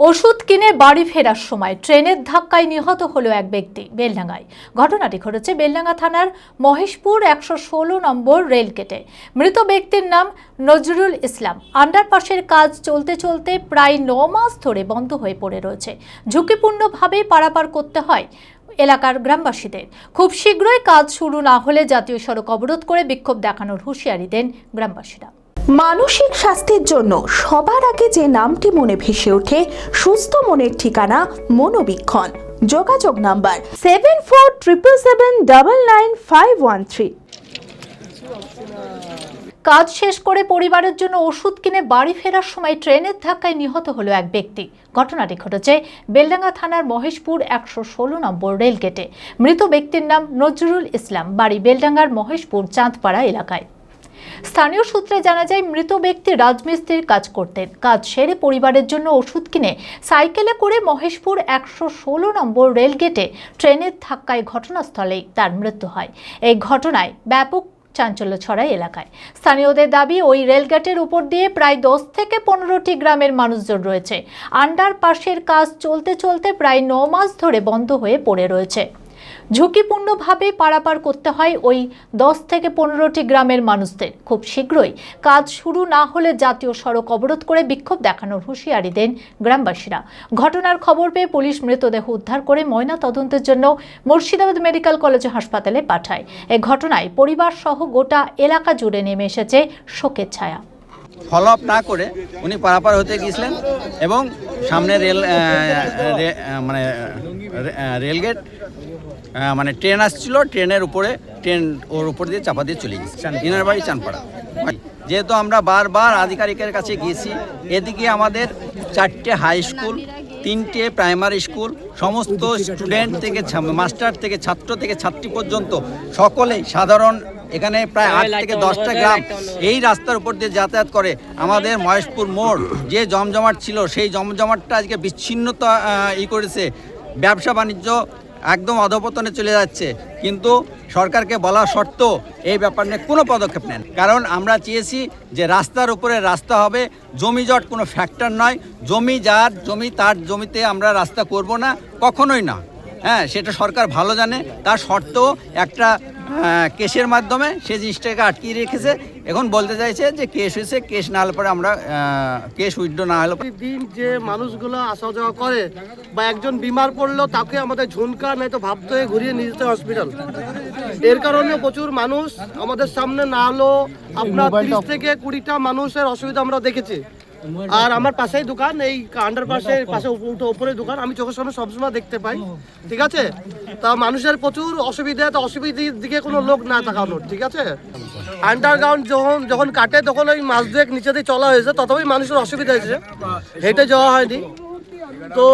ওষুধ কিনে বাড়ি ফেরার সময় ট্রেনের ধাক্কায় নিহত হলো এক ব্যক্তি বেলডাঙ্গায়। ঘটনাটি ঘটেছে বেলডাঙ্গা থানার মহেশপুর একশো ষোলো নম্বর রেলগেটে মৃত ব্যক্তির নাম নজরুল ইসলাম। আন্ডারপাসের কাজ চলতে চলতে প্রায় ন মাস ধরে বন্ধ হয়ে পড়ে রয়েছে। ঝুঁকিপূর্ণভাবে পারাপার করতে হয় এলাকার গ্রামবাসীদের। খুব শীঘ্রই কাজ শুরু না হলে জাতীয় সড়ক অবরোধ করে বিক্ষোভ দেখানোর হুঁশিয়ারি দেন গ্রামবাসীরা। মানসিক স্বাস্থ্যের জন্য সবার আগে যে নামটি মনে ভেসে ওঠে, সুস্থ মনের ঠিকানা মনোবীক্ষণ। যোগাযোগ number seven four triple seven double nine five one three কাজ শেষ করে পরিবারের জন্য ওষুধ কিনে বাড়ি ফেরার সময় ট্রেনের ধাক্কায় নিহত হলো এক ব্যক্তি। ঘটনাটি ঘটেছে বেলডাঙ্গা থানার মহেশপুর একশো ষোলো নম্বর রেলগেটে। মৃত ব্যক্তির নাম নজরুল ইসলাম, বাড়ি বেলডাঙ্গার মহেশপুর চাঁদপাড়া এলাকায়। স্থানীয় সূত্রে জানা যায়, মৃত ব্যক্তি রাজমিস্ত্রির কাজ করতেন। কাজ সেরে পরিবারের জন্য ওষুধ কিনে সাইকেলে করে মহেশপুর একশো ষোলো নম্বর রেলগেটে ট্রেনের ধাক্কায় ঘটনাস্থলেই তার মৃত্যু হয়। এই ঘটনায় ব্যাপক চাঞ্চল্য ছড়ায় এলাকায়। স্থানীয়দের দাবি, ওই রেলগেটের উপর দিয়ে প্রায় দশ থেকে পনেরোটি গ্রামের মানুষজন রয়েছে। আন্ডারপাসের কাজ চলতে চলতে প্রায় ন মাস ধরে বন্ধ হয়ে পড়ে রয়েছে। ঝুঁকিপূর্ণভাবে পারাপার করতে হয় ওই দশ থেকে পনেরোটি গ্রামের মানুষদের। খুব শীঘ্রই কাজ শুরু না হলে জাতীয় সড়ক অবরোধ করে বিক্ষোভ দেখানোর হুঁশিয়ারি দেন গ্রামবাসীরা। ঘটনার খবর পেয়ে পুলিশ মৃতদেহ উদ্ধার করে ময়না তদন্তের জন্য মুর্শিদাবাদ মেডিকেল কলেজ হাসপাতালে পাঠায়। এ ঘটনায় পরিবার সহ গোটা এলাকা জুড়ে নেমে এসেছে শোকের ছায়া। ফলো আপ না করে উনি পারাপার হতে গিয়েছিলেন এবং সামনে রেল মানে রেলগেট মানে ট্রেন আসছিল ট্রেনের উপরে ট্রেন ওর উপর দিয়ে চাপা দিয়ে চলে গেছে ইনার বাড়ি চানপাড়া। যেহেতু আমরা বারবার আধিকারিকের কাছে গিয়েছি এদিকে আমাদের চারটে হাই স্কুল তিনটে প্রাইমারি স্কুল সমস্ত স্টুডেন্ট থেকে মাস্টার থেকে ছাত্র থেকে ছাত্রী পর্যন্ত সকলেই সাধারণ এখানে প্রায় আট থেকে দশটা গ্রাম এই রাস্তার উপর দিয়ে যাতায়াত করে। আমাদের মহেশপুর মোড় যে জমজমাট ছিল সেই জমজমাটটা আজকে বিচ্ছিন্নতা ই করেছে। ব্যবসা বাণিজ্য একদম অধপতনে চলে যাচ্ছে। কিন্তু সরকারকে বলা সত্ত্বেও এই ব্যাপার নিয়ে কোনো পদক্ষেপ নেন। কারণ আমরা চেয়েছি যে রাস্তার উপরে রাস্তা হবে, জমি জট কোনো ফ্যাক্টর নয়। জমি যার জমি, তার জমিতে আমরা রাস্তা করব না, কখনোই না। হ্যাঁ সেটা সরকার ভালো জানে। তার সত্ত্বেও একটা কেসের মাধ্যমে সেই জিনিসটাকে আটকিয়ে রেখেছে। এখন বলতে চাইছে যে কেস হয়েছে কেস না হলে পরে আমরা কেস উইথড্র না হলে দিন যে মানুষগুলো আসা যাওয়া করে বা একজন বিমার পড়ল তাকে আমাদের ঝুনকা নয়তো ভাবতে হয়ে ঘুরিয়ে নিয়ে যেতে হসপিটাল এর কারণে প্রচুর মানুষ আমাদের সামনে না হলো আপনার ত্রিশ থেকে কুড়িটা মানুষের অসুবিধা আমরা দেখেছি। আর আমার পাশেই দোকান, এই আন্ডার পাশে উপ- উপরে দোকান। আমি চোখের সামনে সবসময় দেখতে পাই, ঠিক আছে? তা মানুষের প্রচুর অসুবিধা, তো অসুবিধার দিকে কোনো লোক না তাকানোর ঠিক আছে? আন্ডারগ্রাউন্ড যখন যখন কাটে, তখন ওই মাছ দিয়ে নিচে দিয়ে চলা হয়েছে ততই মানুষের অসুবিধা হয়েছে। হেঁটে যাওয়া হয়নি। তো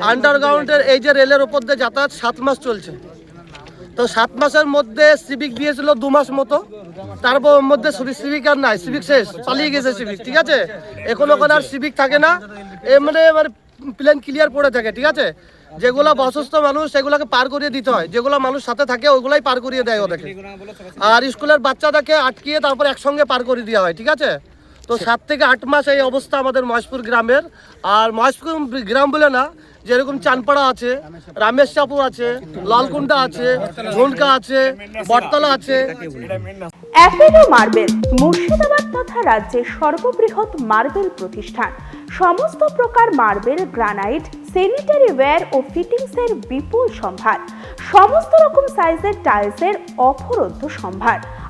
আন্ডারগ্রাউন্ডের এই যে রেলের ওপর দিয়ে যাতায়াত সাত মাস চলছে। তো সাত মাসের মধ্যে সিভিক দিয়েছিল দু মাস মতো। তারপর ওর মধ্যে সিভিক আর নাই সিভিক শেষ চালিয়ে গেছে সিভিক ঠিক আছে? এখন ওখানে আর সিভিক থাকে না। এমনি মানে মানে প্লেন ক্লিয়ার পড়ে থাকে, ঠিক আছে? যেগুলো অসুস্থ মানুষ, সেগুলোকে পার করিয়ে দিতে হয়। যেগুলো মানুষ সাথে থাকে, ওগুলাই পার করিয়ে দেয় ওদেরকে। আর স্কুলের বাচ্চাটাকে আটকিয়ে তারপর একসঙ্গে পার করে দেওয়া হয়, ঠিক আছে? তো সাত থেকে আট মাস এই অবস্থা আমাদের মহেশপুর গ্রামের। আর মহেশপুর গ্রাম বলে না, যেরকম চানপাড়া আছে রামেশচাপুর আছে লালকুন্ডা আছে ঝুনকা আছে, বটতলা আছে। অ্যাপেলো মার্বেল, মুর্শিদাবাদ তথা রাজ্যের সর্ববৃহৎ মার্বেল প্রতিষ্ঠান। সমস্ত প্রকার মার্বেল, গ্রানাইট স্যানিটারি ওয়্যার ও ফিটিংসের বিপুল সম্ভার। সমস্ত রকম সাইজের টাইলসের অফরন্ত সম্ভার।